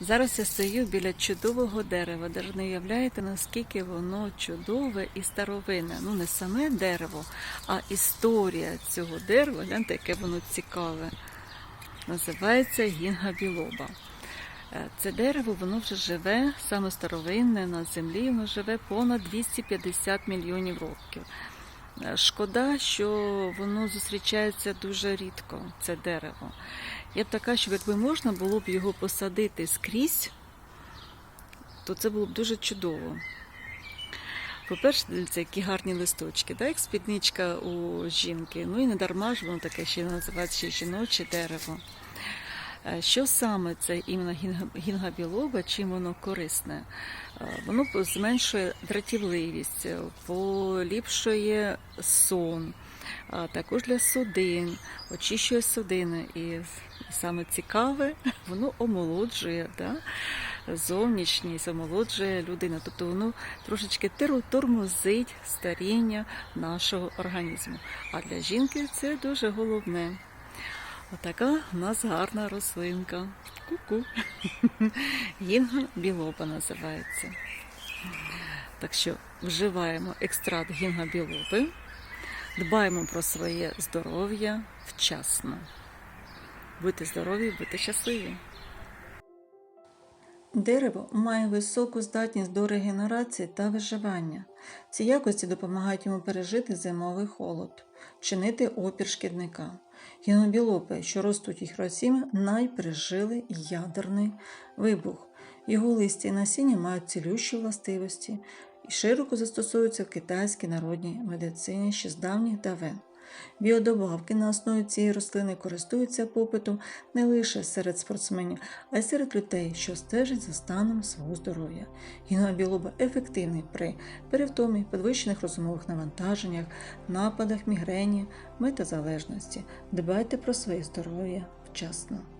Зараз я стою біля чудового дерева, де не уявляєте, наскільки воно чудове і старовинне. Ну, не саме дерево, а історія цього дерева. Гляньте, яке воно цікаве. Називається гінга білоба. Е, Це дерево воно вже живе, саме старовинне на землі, воно живе понад 250 мільйонів років. Шкода, що воно зустрічається дуже рідко, це дерево. Я б така, що якби можна було б його посадити скрізь, то це було б дуже чудово. По-перше, дивіться, які гарні листочки, так, як спідничка у жінки. Ну і не дарма ж воно таке ще називається ще жіноче дерево. Е, Що саме це іменно гінга- гінгабілоба, чим воно корисне? Е, Воно зменшує дратівливість, е, поліпшує сон, а також для судин, очищує судини. І саме цікаве, воно омолоджує да? зовнішність, омолоджує людину. Тобто воно трошечки тормозить старіння нашого організму. А для жінки це дуже головне. Отака у нас гарна рослинка. Ку-ку. Гінга білоба називається. Так що вживаємо екстракт гінга білоби, дбаємо про своє здоров'я вчасно. Будьте здорові, будьте щасливі. Дерево має високу здатність до регенерації та виживання. Ці якості допомагають йому пережити зимовий холод, чинити опір шкідника. Гінобілопи, що ростуть їх росіми, найпережили ядерний вибух. Його листя і насіння мають цілющі властивості і широко застосовуються в китайській народній медицині ще з давніх давен. Біодобавки на основі цієї рослини користуються попитом не лише серед спортсменів, а й серед людей, що стежать за станом свого здоров'я. Гінобілоба ефективний при перевтомі, підвищених розумових навантаженнях, нападах мігрені, метазалежності. Дбайте про своє здоров'я вчасно.